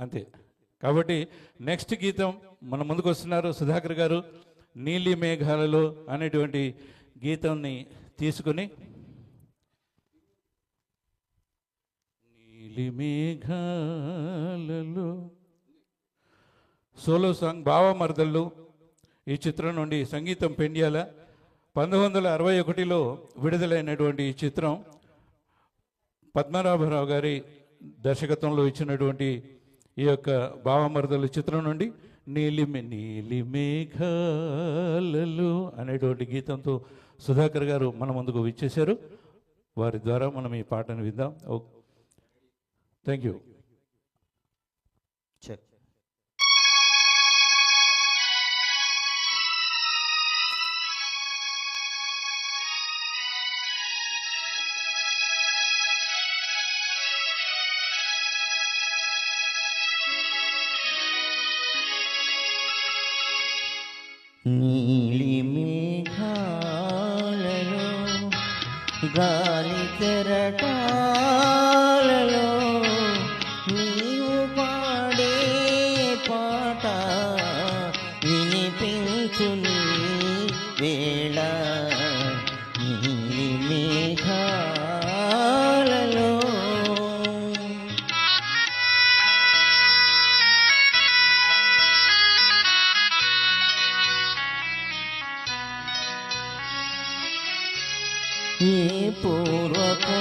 అంతే. కాబట్టి నెక్స్ట్ గీతం మన ముందుకు వస్తున్నారు. సుధాకర్ గారు నీలి మేఘాలలో అనేటువంటి గీతాన్ని తీసుకుని నీలి మేఘాలలో సోలో సాంగ్ భావమర్దళ్ళు ఈ చిత్రం నుండి సంగీతం పెండియాల. పంతొమ్మిది వందల అరవై ఒకటిలో విడుదలైనటువంటి ఈ చిత్రం పద్మనాభరావు గారి దర్శకత్వంలో ఇచ్చినటువంటి ఈ యొక్క భావమరదల చిత్రం నుండి నీలిమి నీలి మేఘాలలో అనేటువంటి గీతంతో సుధాకర్ గారు మన ముందుకు విచ్చేశారు. వారి ద్వారా మనం ఈ పాటను విందాం. థ్యాంక్ యూ నీలి మేఘాలలో గాలి తెరటాలలో నీవు పాడే పాట వినిపించుని వేళ. ఈ పూర్వపుణ్యమో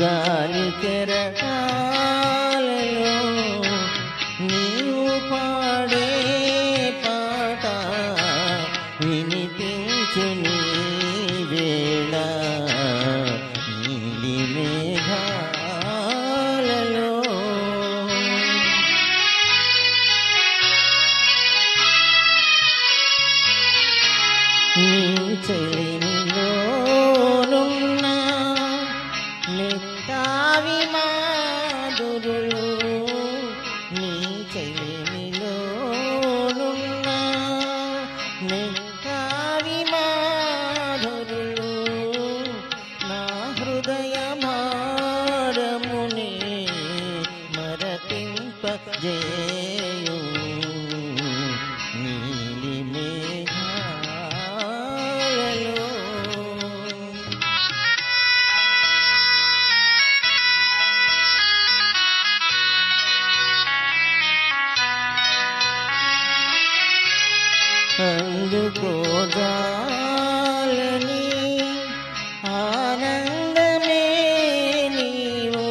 గాలి కెరటాలలో నీవు పాడే పాట వినిపించు నీ చెలిమిలోనున్న అందుకోదాలని ఆనందమే నీవు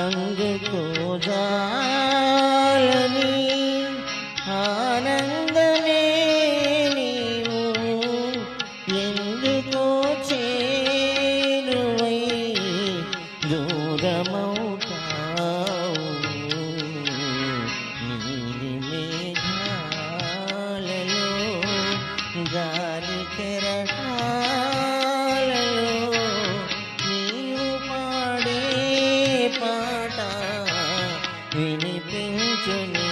అందుకోదాలని గాలి నీవు పాడే పాట వినిపించు నీ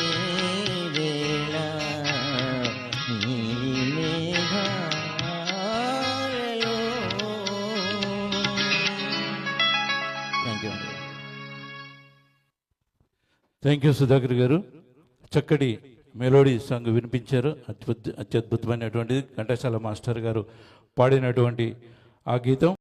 మేఘాలలో thank you thank you Sudhakar garu. చక్కటి మెలోడీ సాంగ్ వినిపించారు. అద్భుత అత్యద్భుతమైనటువంటిది ఘంటసాల మాస్టర్ గారు పాడినటువంటి ఆ గీతం.